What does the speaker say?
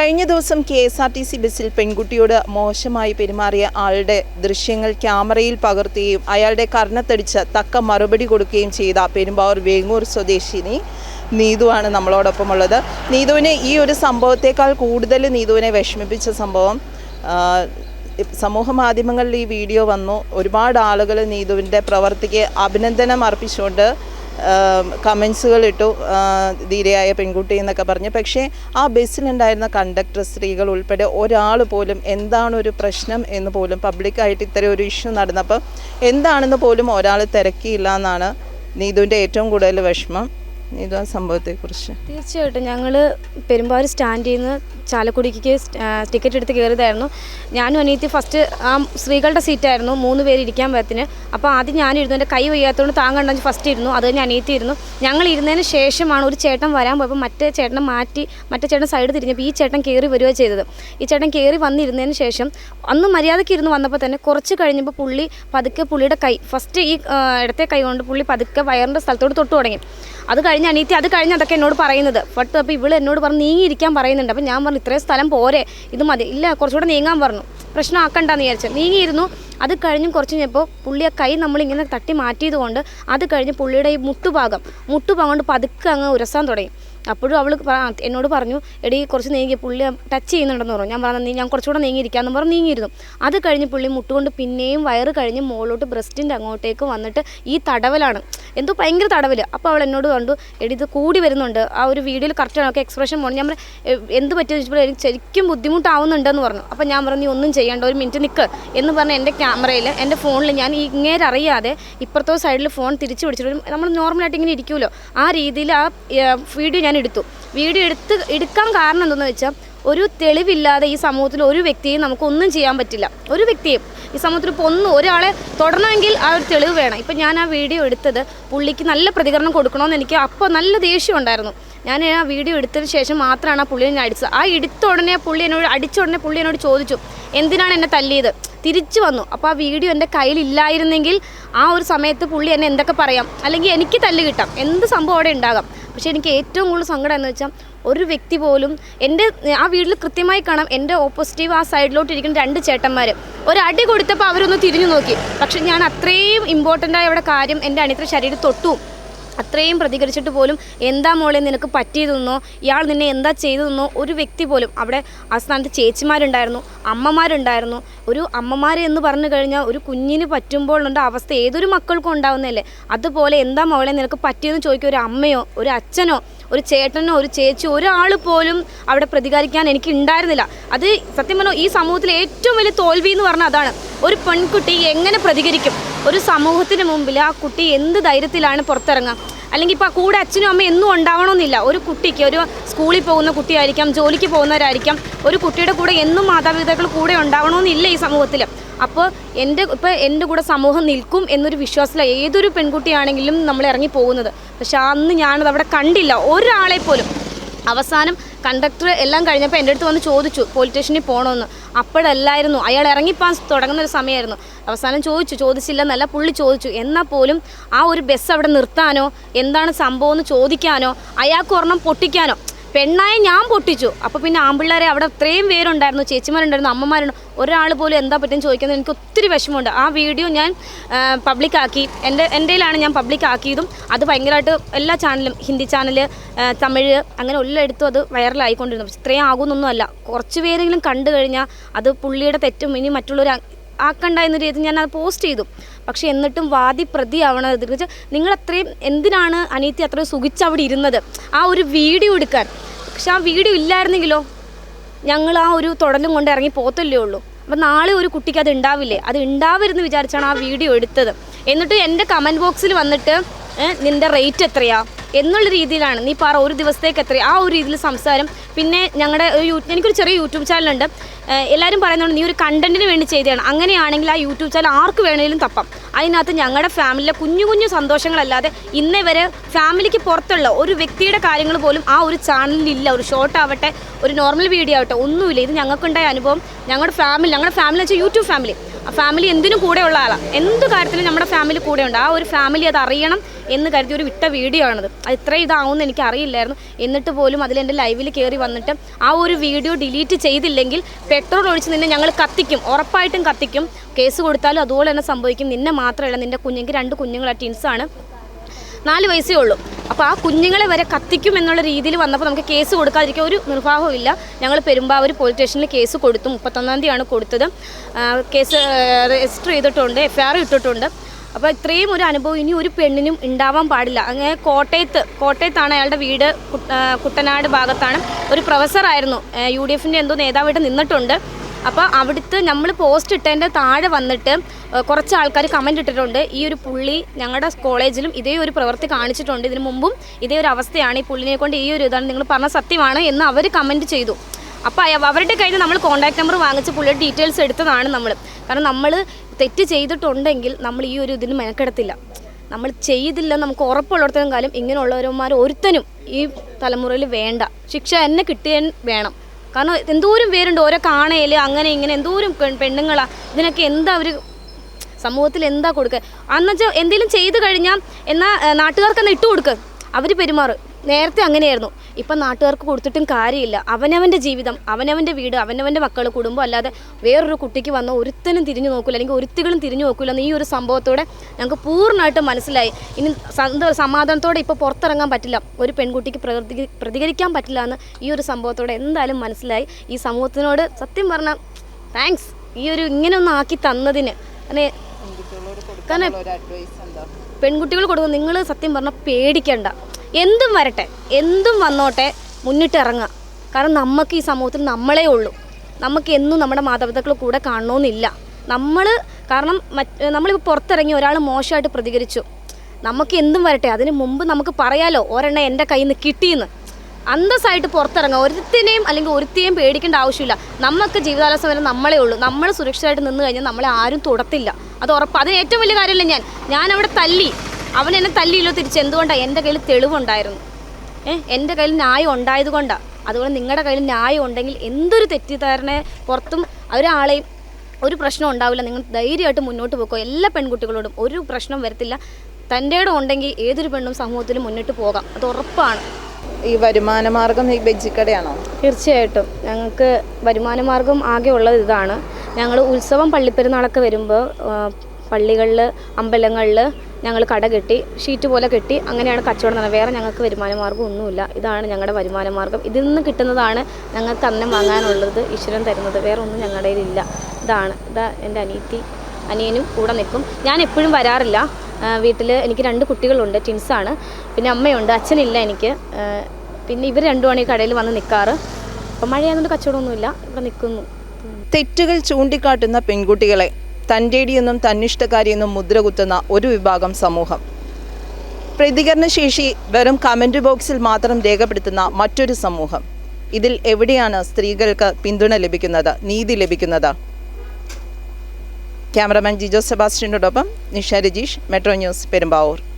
കഴിഞ്ഞ ദിവസം K S R T C ബസ്സിൽ പെൺകുട്ടിയോട് മോശമായി പെരുമാറിയ ആളുടെ ദൃശ്യങ്ങൾ ക്യാമറയിൽ പകർത്തുകയും അയാളുടെ കർണത്തടിച്ച് തക്ക മറുപടി കൊടുക്കുകയും ചെയ്ത പെരുമ്പാവൂർ വേങ്ങൂർ സ്വദേശിനി നീതുവാണ് നമ്മളോടൊപ്പം ഉള്ളത് നീതുവിനെ ഈ ഒരു സംഭവത്തെക്കാൾ കൂടുതൽ നീതുവിനെ വിഷമിപ്പിച്ച സംഭവം സമൂഹ മാധ്യമങ്ങളിൽ ഈ വീഡിയോ വന്നു. ഒരുപാട് ആളുകൾ നീതുവിന്റെ പ്രവർത്തിക്ക് അഭിനന്ദനം അർപ്പിച്ചുകൊണ്ട് കമൻസുകൾ ഇട്ടു ധീരയായ പെൺകുട്ടി എന്നൊക്കെ പറഞ്ഞ്. പക്ഷേ ആ ബസ്സിലുണ്ടായിരുന്ന കണ്ടക്ടർ സ്ത്രീകൾ ഉൾപ്പെടെ ഒരാൾ പോലും എന്താണ് ഒരു പ്രശ്നം എന്ന് പോലും പബ്ലിക്കായിട്ട് ഇത്തരം ഒരു ഇഷ്യൂ നടന്നപ്പോൾ എന്താണെന്ന് പോലും ഒരാൾ തിരക്കിയില്ല എന്നാണ് നീതുവിന്റെ ഏറ്റവും കൂടുതൽ വിഷമം. ആ സംഭവത്തെക്കുറിച്ച്. തീർച്ചയായിട്ടും ഞങ്ങൾ പെരുമ്പാവൂർ സ്റ്റാൻഡിൽ നിന്ന് ചാലക്കുടിക്ക് ടിക്കറ്റ് എടുത്ത് കയറിയതായിരുന്നു. ഞാനും അനിയത്തി ഫസ്റ്റ് ആ സ്ത്രീകളുടെ സീറ്റായിരുന്നു മൂന്ന് പേര് ഇരിക്കാൻ പറ്റത്തിന് അപ്പോൾ ആദ്യം ഞാനിരുന്നു എന്റെ കൈ വയ്യാത്തതുകൊണ്ട് താൻ കണ്ടെങ്കിൽ ഫസ്റ്റ് ഇരുന്നു അത് കഴിഞ്ഞ് അനിയത്തി ഇരുന്നു. ഞങ്ങൾ ഇരുന്നതിന് ശേഷമാണ് ഒരു ചേട്ടൻ വരാൻ പോയപ്പോൾ മറ്റേ ചേട്ടനെ മാറ്റി മറ്റേ ചേട്ടൻ സൈഡ് തിരിഞ്ഞപ്പോൾ ഈ ചേട്ടൻ കയറി വരിക ചെയ്തത്. ഈ ചേട്ടൻ കയറി വന്നിരുന്നതിന് ശേഷം അന്ന് മര്യാദയ്ക്ക് ഇരുന്ന് വന്നപ്പോൾ തന്നെ കുറച്ച് കഴിഞ്ഞപ്പോൾ പുള്ളി പതുക്കെ പുള്ളിയുടെ കൈ ഫസ്റ്റ് ഈ ഇടത്തെ കൈ കൊണ്ട് പുള്ളി പതുക്കെ വയറിന്റെ സ്ഥലത്തോട് തൊട്ട് തുടങ്ങി. അത് കഴിഞ്ഞ് അനീറ്റി അത് കഴിഞ്ഞ് അതൊക്കെ എന്നോട് പറയുന്നത്. ബട്ട് അപ്പോൾ ഇവൾ എന്നോട് പറഞ്ഞ് നീങ്ങിയിരിക്കാൻ പറയുന്നുണ്ട്. അപ്പോൾ ഞാൻ പറഞ്ഞു ഇത്രയും സ്ഥലം പോരെ. ഇത് മതി. ഇല്ല കുറച്ചുകൂടെ നീങ്ങാൻ പറഞ്ഞു. പ്രശ്നം ആക്കണ്ടെന്ന് വിചാരിച്ചു. നീങ്ങിയിരുന്നു. അത് കഴിഞ്ഞും കുറച്ച് കഴിഞ്ഞപ്പോൾ പുള്ളി ആ കൈ നമ്മളിങ്ങനെ തട്ടി മാറ്റിയത് കൊണ്ട് അത് കഴിഞ്ഞ് പുള്ളിയുടെ ഈ മുട്ടുഭാഗം മുട്ടുഭാഗം കൊണ്ട് പതുക്കെ അങ്ങ് ഉരസാൻ തുടങ്ങി. അപ്പോഴും അവൾ എന്നോട് പറഞ്ഞു എടി കുറച്ച് നീങ്ങി പുള്ളി ടച്ച് ചെയ്യുന്നുണ്ടെന്ന് പറഞ്ഞു. ഞാൻ പറഞ്ഞു നീ ഞാൻ കുറച്ചുകൂടെ നീങ്ങിയിരിക്കാമെന്ന് പറഞ്ഞ് നീങ്ങിയിരുന്നു. അത് കഴിഞ്ഞ് പുള്ളി മുട്ടുകൊണ്ട് പിന്നെയും വയറ് കഴിഞ്ഞ് മുകളിലോട്ട് ബ്രസ്റ്റിന്റെ അങ്ങോട്ടേക്ക് വന്നിട്ട് ഈ തടവലാണ്. എന്തോ ഭയങ്കര തടവിൽ അപ്പോൾ അവൾ എന്നോട് കണ്ടു എടി ഇത് കൂടി വരുന്നുണ്ട്. ആ ഒരു വീഡിയോയിൽ കറക്റ്റ് ഒക്കെ എക്സ്പ്രഷൻ പോകണം ഞാൻ പറഞ്ഞു, "എ, എന്ത് പറ്റിയെന്ന് ചോദിച്ചപ്പോൾ എനിക്ക് ശരിക്കും ബുദ്ധിമുട്ടാവുന്നുണ്ടെന്ന് പറഞ്ഞു. അപ്പോൾ ഞാൻ പറഞ്ഞു നീ ഒന്നും ചെയ്യേണ്ട. ഒരു മിനിറ്റ് നിൽക്ക് എന്ന് പറഞ്ഞ് എന്റെ ക്യാമറയിൽ എന്റെ ഫോണിൽ ഞാൻ ഇങ്ങേരെ അറിയാതെ ഇപ്പുറത്തോ സൈഡിൽ ഫോൺ തിരിച്ചു പിടിച്ചിട്ട് നമ്മൾ നോർമലായിട്ട് ഇങ്ങനെ ഇരിക്കുമല്ലോ ആ രീതിയിൽ ആ വീഡിയോ ഞാൻ എടുത്തു. വീഡിയോ എടുത്ത് എടുക്കാൻ കാരണം എന്തെന്ന് വെച്ചാൽ ഒരു തെളിവില്ലാതെ ഈ സമൂഹത്തിൽ ഒരു വ്യക്തിയും നമുക്കൊന്നും ചെയ്യാൻ പറ്റില്ല. ഒരു വ്യക്തിയും ഈ സമൂഹത്തിൽ ഇപ്പോൾ ഒന്നും ഒരാളെ തുടരണമെങ്കിൽ ആ ഒരു തെളിവ് വേണം. ഇപ്പം ഞാൻ ആ വീഡിയോ എടുത്തത് പുള്ളിക്ക് നല്ല പ്രതികരണം കൊടുക്കണമെന്ന് എനിക്ക് അപ്പോൾ നല്ല ദേഷ്യം ഉണ്ടായിരുന്നു. ഞാൻ ആ വീഡിയോ എടുത്തതിന് ശേഷം മാത്രമാണ് ആ പുള്ളിയെ ഞാൻ അടിച്ചത്. ആ എടുത്ത ഉടനെ പുള്ളി എന്നോട് അടിച്ച ഉടനെ പുള്ളി എന്നോട് ചോദിച്ചു എന്തിനാണ് എന്നെ തല്ലിയത്? തിരിച്ചു വന്നു. അപ്പോൾ ആ വീഡിയോ എന്റെ കയ്യിലില്ലായിരുന്നെങ്കിൽ ആ ഒരു സമയത്ത് പുള്ളി എന്നെ എന്തൊക്കെ പറയാം? അല്ലെങ്കിൽ എനിക്ക് തല്ല് കിട്ടാം. എന്ത് സംഭവം അവിടെ ഉണ്ടാകാം? പക്ഷേ എനിക്ക് ഏറ്റവും കൂടുതൽ സങ്കടം എന്ന് വെച്ചാൽ ഒരു വ്യക്തി പോലും എന്റെ ആ വീട്ടിൽ കൃത്യമായി കാണാം എന്റെ ഓപ്പോസിറ്റീവ് ആ സൈഡിലോട്ട് ഇരിക്കുന്ന രണ്ട് ചേട്ടന്മാർ ഒരടി കൊടുത്തപ്പോൾ അവരൊന്ന് തിരിഞ്ഞു നോക്കി. പക്ഷേ ഞാൻ അത്രയും ഇമ്പോർട്ടന്റ് ആയ അവിടെ കാര്യം എന്റെ അണിത്ര ശരീരം തൊട്ടു. അത്രയും പ്രതികരിച്ചിട്ട് പോലും എന്താ മോളെ നിനക്ക് പറ്റിയതെന്നോ ഇയാൾ നിന്നെ എന്താ ചെയ്തതെന്നോ ഒരു വ്യക്തി പോലും അവിടെ ആ സ്ഥാനത്ത് ചേച്ചിമാരുണ്ടായിരുന്നു അമ്മമാരുണ്ടായിരുന്നു. ഒരു അമ്മമാർ എന്ന് പറഞ്ഞു കഴിഞ്ഞാൽ ഒരു കുഞ്ഞിന് പറ്റുമ്പോഴുള്ള അവസ്ഥ. ഏതൊരു മക്കൾക്കും ഉണ്ടാവുന്നതല്ലേ? അതുപോലെ എന്താ മോളെ നിനക്ക് പറ്റിയെന്ന് ചോദിക്കുക ഒരു അമ്മയോ ഒരു അച്ഛനോ ഒരു ചേട്ടനോ ഒരു ചേച്ചി ഒരാൾ പോലും അവിടെ പ്രതികരിക്കാൻ എനിക്ക് ഉണ്ടായിരുന്നില്ല. അത് സത്യം പറഞ്ഞാൽ ഈ സമൂഹത്തിലെ ഏറ്റവും വലിയ തോൽവി എന്ന് പറഞ്ഞാൽ അതാണ്. ഒരു പെൺകുട്ടി എങ്ങനെ പ്രതികരിക്കും? ഒരു സമൂഹത്തിന് മുമ്പിൽ ആ കുട്ടി എന്ത് ധൈര്യത്തിലാണ് പുറത്തിറങ്ങുക? അല്ലെങ്കിൽ ഇപ്പോൾ കൂടെ അച്ഛനും അമ്മയും എന്നും ഉണ്ടാവണമെന്നില്ല. ഒരു കുട്ടിക്ക് ഒരു സ്കൂളിൽ പോകുന്ന കുട്ടിയായിരിക്കാം ജോലിക്ക് പോകുന്നവരായിരിക്കാം ഒരു കുട്ടിയുടെ കൂടെ എന്നും മാതാപിതാക്കൾ കൂടെ ഉണ്ടാവണമെന്നില്ല ഈ സമൂഹത്തിൽ അപ്പോൾ എന്റെ ഇപ്പോൾ എന്റെ കൂടെ സമൂഹം നിൽക്കും എന്നൊരു വിശ്വാസത്തിലാണ് ഏതൊരു പെൺകുട്ടിയാണെങ്കിലും നമ്മൾ ഇറങ്ങി പോകുന്നത്. പക്ഷേ അന്ന് ഞാനത് അവിടെ കണ്ടില്ല. ഒരാളെ പോലും. അവസാനം കണ്ടക്ടർ എല്ലാം കഴിഞ്ഞപ്പോൾ എന്റെ അടുത്ത് വന്ന് ചോദിച്ചു പോലീസ് സ്റ്റേഷനിൽ പോകണമെന്ന് അപ്പോഴല്ലായിരുന്നു. അയാൾ ഇറങ്ങിപ്പോൾ തുടങ്ങുന്ന ഒരു സമയമായിരുന്നു അവസാനം ചോദിച്ചു ചോദിച്ചില്ല എന്നല്ല പുള്ളി ചോദിച്ചു എന്നാൽ പോലും ആ ഒരു ബസ് അവിടെ നിർത്താനോ? എന്താണ് സംഭവം എന്ന് ചോദിക്കാനോ? അയാൾക്ക് ഒരെണ്ണം പൊട്ടിക്കാനോ? പെണ്ണായ ഞാൻ പൊട്ടിച്ചു. അപ്പോൾ പിന്നെ ആമ്പിള്ളേരെ അവിടെ അത്രയും പേരുണ്ടായിരുന്നു ചേച്ചിമാരുണ്ടായിരുന്നു അമ്മമാരുണ്ട്. ഒരാൾ പോലും എന്താ പറ്റും ചോദിക്കുന്നത് എനിക്ക് ഒത്തിരി വിഷമമുണ്ട്. ആ വീഡിയോ ഞാൻ പബ്ലിക്കാക്കി എന്റെ എന്റെയിലാണ് ഞാൻ പബ്ലിക്കാക്കിയതും അത് ഭയങ്കരമായിട്ട് എല്ലാ ചാനലും ഹിന്ദി ചാനൽ തമിഴ് അങ്ങനെ എല്ലായിടത്തും അത് വൈറലായിക്കൊണ്ടിരുന്നു പക്ഷെ ഇത്രയും ആകുമെന്നൊന്നുമല്ല കുറച്ച് പേരെങ്കിലും കണ്ടു കഴിഞ്ഞാൽ അത് പുള്ളിയുടെ തെറ്റും ഇനി മറ്റുള്ളവർ ആക്കണ്ട എന്ന രീതിയിൽ ഞാൻ അത് പോസ്റ്റ് ചെയ്തു. പക്ഷെ എന്നിട്ടും വാദി പ്രതി ആവണത് നിങ്ങൾ അത്രയും എന്തിനാണ് അനീത്തി അത്രയും സുഖിച്ച് അവിടെ ഇരുന്നത്? ആ ഒരു വീഡിയോ എടുക്കാൻ. പക്ഷെ ആ വീഡിയോ ഇല്ലായിരുന്നെങ്കിലോ? ഞങ്ങൾ ആ ഒരു തുടലും കൊണ്ട് ഇറങ്ങി പോത്തല്ലേ ഉള്ളൂ. അപ്പം നാളെ ഒരു കുട്ടിക്ക് അത് ഉണ്ടാവില്ലേ അത് ഉണ്ടാവരുന്ന് വിചാരിച്ചാണ് ആ വീഡിയോ എടുത്തത്. എന്നിട്ട് എന്റെ കമന്റ് ബോക്സിൽ വന്നിട്ട് നിന്റെ റേറ്റ് എത്രയാ? എന്നുള്ള രീതിയിലാണ്. നീ പറ ഒരു ദിവസത്തേക്ക് എത്ര ആ ഒരു രീതിയിൽ സംസാരം. പിന്നെ ഞങ്ങളുടെ ഒരു എനിക്കൊരു ചെറിയ യൂട്യൂബ് ചാനലുണ്ട്. എല്ലാവരും പറയുന്നുണ്ട് നീ ഒരു കണ്ടന്റിന് വേണ്ടി ചെയ്തതാണ്. അങ്ങനെയാണെങ്കിൽ ആ യൂട്യൂബ് ചാനൽ ആർക്ക് വേണമെങ്കിലും തപ്പാം. അതിനകത്ത് ഞങ്ങളുടെ ഫാമിലിയിലെ കുഞ്ഞു കുഞ്ഞു സന്തോഷങ്ങളല്ലാതെ ഇന്നേ വരെ ഫാമിലിക്ക് പുറത്തുള്ള ഒരു വ്യക്തിയുടെ കാര്യങ്ങൾ പോലും ആ ഒരു ചാനലിലില്ല. ഒരു ഷോർട്ട് ആവട്ടെ ഒരു നോർമൽ വീഡിയോ ആവട്ടെ ഒന്നുമില്ല. ഇത് ഞങ്ങൾക്കുണ്ടായ അനുഭവം. ഞങ്ങളുടെ ഫാമിലി ഞങ്ങളുടെ ഫാമിലി വെച്ചാൽ യൂട്യൂബ് ഫാമിലി ഫാമിലി എന്തിനും കൂടെ ഉള്ള ആളാണ് എന്ത് കാര്യത്തിലും നമ്മുടെ ഫാമിലി കൂടെ ഉണ്ട് ആ ഒരു ഫാമിലി അത് അറിയണം എന്ന് കരുതി ഒരു വിട്ട വീഡിയോ ആണത്. അത് ഇത്ര ഇതാവുമെന്ന് എനിക്ക് അറിയില്ലായിരുന്നു. എന്നിട്ട് പോലും അതിൽ എന്റെ ലൈവിൽ കയറി വന്നിട്ട് ആ ഒരു വീഡിയോ ഡിലീറ്റ് ചെയ്തില്ലെങ്കിൽ പെട്രോൾ ഒഴിച്ച് നിന്നെ ഞങ്ങൾ കത്തിക്കും. ഉറപ്പായിട്ടും കത്തിക്കും. കേസ് കൊടുത്താലും അതുപോലെ തന്നെ സംഭവിക്കും. നിന്നെ മാത്രമല്ല നിന്റെ കുഞ്ഞെങ്കിൽ രണ്ട് കുഞ്ഞുങ്ങളാണ് ടിൻസാണ് നാല് വയസ്സേ ഉള്ളൂ. അപ്പോൾ ആ കുഞ്ഞുങ്ങളെ വരെ കത്തിക്കും എന്നുള്ള രീതിയിൽ വന്നപ്പോൾ നമുക്ക് കേസ് കൊടുക്കാതിരിക്കാൻ ഒരു നിർവാഹവും ഇല്ല. ഞങ്ങൾ പെരുമ്പാവൂർ പോലീസ് സ്റ്റേഷനിൽ കേസ് കൊടുത്തു. മുപ്പത്തൊന്നാം തീയതിയാണ് കൊടുത്തത്. കേസ് രജിസ്റ്റർ ചെയ്തിട്ടുണ്ട് എഫ് ഐ ആർ ഇട്ടിട്ടുണ്ട്. അപ്പോൾ ഇത്രയും ഒരു അനുഭവം ഇനി ഒരു പെണ്ണിനും ഉണ്ടാവാൻ പാടില്ല. അങ്ങനെ കോട്ടയത്ത് കോട്ടയത്താണ് അയാളുടെ വീട്. കുട്ടനാട് ഭാഗത്താണ്. ഒരു പ്രൊഫസറായിരുന്നു. യു ഡി എഫിന്റെ എന്തോ നേതാവായിട്ട് നിന്നിട്ടുണ്ട്. അപ്പോൾ അവിടുത്തെ നമ്മൾ പോസ്റ്റ് ഇട്ടതിന്റെ താഴെ വന്നിട്ട് കുറച്ച് ആൾക്കാർ കമന്റ് ഇട്ടിട്ടുണ്ട്. ഈ ഒരു പുള്ളി ഞങ്ങളുടെ കോളേജിലും ഇതേ ഒരു പ്രവൃത്തി കാണിച്ചിട്ടുണ്ട്. ഇതിനു മുമ്പും ഇതേ ഒരു അവസ്ഥയാണ് ഈ പുള്ളിനെ കൊണ്ട് ഈ ഒരു ഇതാണ് നിങ്ങൾ പറഞ്ഞ സത്യമാണ് എന്ന് അവർ കമന്റ് ചെയ്തു. അപ്പോൾ അവരുടെ കയ്യിൽ നമ്മൾ കോൺടാക്ട് നമ്പർ വാങ്ങിച്ച് പുള്ളിയുടെ ഡീറ്റെയിൽസ് എടുത്തതാണ് നമ്മൾ കാരണം നമ്മൾ തെറ്റ് ചെയ്തിട്ടുണ്ടെങ്കിൽ നമ്മൾ ഈ ഒരു ഇതിന് മെനക്കെടത്തില്ല. നമ്മൾ ചെയ്തില്ല നമുക്ക് ഉറപ്പുള്ളിടത്തോളം കാലം ഇങ്ങനെയുള്ളവരന്മാർ ഒരുത്തനും ഈ തലമുറയിൽ വേണ്ട. ശിക്ഷ എന്നെ കിട്ടിയാൻ വേണം. കാരണം എന്തോരം പേരുണ്ട് ഓരോ കാണയിൽ അങ്ങനെ ഇങ്ങനെ എന്തോരം പെണ്ണുങ്ങളാണ് പെണ്ണുങ്ങളാ. ഇതിനൊക്കെ എന്താ അവർ സമൂഹത്തിൽ എന്താ കൊടുക്കുക അന്നുവെച്ചാൽ എന്തെങ്കിലും ചെയ്തു കഴിഞ്ഞാൽ എന്നാൽ നാട്ടുകാർക്ക് ഇട്ട് കൊടുക്കുക അവർ പെരുമാറും. നേരത്തെ അങ്ങനെയായിരുന്നു. ഇപ്പം നാട്ടുകാർക്ക് കൊടുത്തിട്ടും കാര്യമില്ല. അവനവന്റെ ജീവിതം അവനവന്റെ വീട് അവനവന്റെ മക്കൾ കുടുംബം അല്ലാതെ വേറൊരു കുട്ടിക്ക് വന്ന ഒരുത്തനും തിരിഞ്ഞു നോക്കില്ല അല്ലെങ്കിൽ ഒരുത്തുകളും തിരിഞ്ഞു നോക്കില്ല എന്ന് ഈ ഒരു സംഭവത്തോടെ ഞങ്ങൾക്ക് പൂർണമായിട്ടും മനസ്സിലായി. ഇനി സമാധാനത്തോടെ ഇപ്പോൾ പുറത്തിറങ്ങാൻ പറ്റില്ല. ഒരു പെൺകുട്ടിക്ക് പ്രതി പ്രതികരിക്കാൻ പറ്റില്ല എന്ന് ഈ ഒരു സംഭവത്തോടെ എന്തായാലും മനസ്സിലായി. ഈ സമൂഹത്തിനോട് സത്യം പറഞ്ഞാൽ താങ്ക്സ് ഈ ഒരു ഇങ്ങനെ ഒന്ന് ആക്കി തന്നതിന്. കാരണം കാരണം പെൺകുട്ടികൾ കൊടുക്കും. നിങ്ങൾ സത്യം പറഞ്ഞാൽ പേടിക്കണ്ട. എന്തും വരട്ടെ. എന്തും വന്നോട്ടെ. മുന്നിട്ട് ഇറങ്ങുക. കാരണം നമുക്ക് ഈ സമൂഹത്തിൽ നമ്മളേ ഉള്ളൂ. നമുക്ക് എന്നും നമ്മുടെ മാതാപിതാക്കൾ കൂടെ കാണണമെന്നില്ല നമ്മൾ കാരണം മറ്റ് നമ്മളിപ്പോൾ പുറത്തിറങ്ങി ഒരാൾ മോശമായിട്ട് പ്രതികരിച്ചു. നമുക്ക് എന്തും വരട്ടെ. അതിന് മുമ്പ് നമുക്ക് പറയാലോ ഒരെണ്ണം എന്റെ കയ്യിൽ നിന്ന് കിട്ടിയെന്ന് അന്തസ്സായിട്ട് പുറത്തിറങ്ങുക ഒരുത്തിനെയും അല്ലെങ്കിൽ ഒരുത്തിയെയും പേടിക്കേണ്ട ആവശ്യമില്ല. നമുക്ക് ജീവിതാലസം വരെ നമ്മളേ ഉള്ളൂ. നമ്മൾ സുരക്ഷിതമായിട്ട് നിന്ന് കഴിഞ്ഞാൽ നമ്മളെ ആരും തുടത്തില്ല. അത് ഉറപ്പ്. അത് ഏറ്റവും വലിയ കാര്യമല്ല ഞാൻ? ഞാൻ അവിടെ തല്ലി. അവൻ എന്നെ തല്ലിയില്ലോ തിരിച്ച്. എന്തുകൊണ്ടാണ് എന്റെ കയ്യിൽ തെളിവുണ്ടായിരുന്നു. ഏഹ് എന്റെ കയ്യിൽ ന്യായം ഉണ്ടായത് കൊണ്ടാണ് അതുപോലെ നിങ്ങളുടെ കയ്യിൽ ന്യായം ഉണ്ടെങ്കിൽ എന്തൊരു തെറ്റിദ്ധാരണ പുറത്തും ഒരാളെയും ഒരു പ്രശ്നം ഉണ്ടാവില്ല. നിങ്ങൾ ധൈര്യമായിട്ട് മുന്നോട്ട് പോക്കോ. എല്ലാ പെൺകുട്ടികളോടും ഒരു പ്രശ്നം വരത്തില്ല. തന്റെ ഉണ്ടെങ്കിൽ ഏതൊരു പെണ്ണും സമൂഹത്തിൽ മുന്നിട്ട് പോകാം. അത് ഉറപ്പാണ്. ഈ വരുമാന മാർഗം ഈ ബെജ്ജിക്കടയാണോ തീർച്ചയായിട്ടും. ഞങ്ങൾക്ക് വരുമാന മാർഗം ആകെ ഉള്ളത് ഇതാണ്. ഞങ്ങൾ ഉത്സവം പള്ളിപ്പെരുന്നാളൊക്കെ വരുമ്പോൾ പള്ളികളിൽ അമ്പലങ്ങളിൽ ഞങ്ങൾ കട കെട്ടി ഷീറ്റ് പോലെ കെട്ടി അങ്ങനെയാണ് കച്ചവടം നടന്നത്. വേറെ ഞങ്ങൾക്ക് വരുമാന മാർഗം ഒന്നുമില്ല. ഇതാണ് ഞങ്ങളുടെ വരുമാന മാർഗം ഇതിൽ നിന്ന് കിട്ടുന്നതാണ് ഞങ്ങൾക്ക് അന്നം വാങ്ങാനുള്ളത് ഈശ്വരൻ തരുന്നത്. വേറെ ഒന്നും ഞങ്ങളുടെ കയ്യിലില്ല. ഇതാണ്. ഇതാ എന്റെ അനിയത്തി. അനിയനും കൂടെ നിൽക്കും. ഞാൻ എപ്പോഴും വരാറില്ല. വീട്ടിൽ എനിക്ക് രണ്ട് കുട്ടികളുണ്ട് ടിൻസാണ് പിന്നെ അമ്മയുണ്ട് അച്ഛനില്ല എനിക്ക്. പിന്നെ ഇവർ രണ്ടുമാണ് ഈ കടയിൽ വന്ന് നിൽക്കാറ് അപ്പം മഴയായതുകൊണ്ട് കച്ചവടമൊന്നുമില്ല ഇവിടെ നിൽക്കുന്നു. തെറ്റുകൾ ചൂണ്ടിക്കാട്ടുന്ന പെൺകുട്ടികളെ തന്റെടിയെന്നും തന്നിഷ്ടക്കാരിയെന്നും മുദ്ര കുത്തുന്ന ഒരു വിഭാഗം സമൂഹം. പ്രതികരണശേഷി വെറും കമന്റ് ബോക്സിൽ മാത്രം രേഖപ്പെടുത്തുന്ന മറ്റൊരു സമൂഹം. ഇതിൽ എവിടെയാണ് സ്ത്രീകൾക്ക് പിന്തുണ ലഭിക്കുന്നത് നീതി ലഭിക്കുന്നത്? ക്യാമറമാൻ ജിജോ സെബാസ്റ്റ്യനോടൊപ്പം നിഷ രജീഷ് മെട്രോ ന്യൂസ് പെരുമ്പാവൂർ.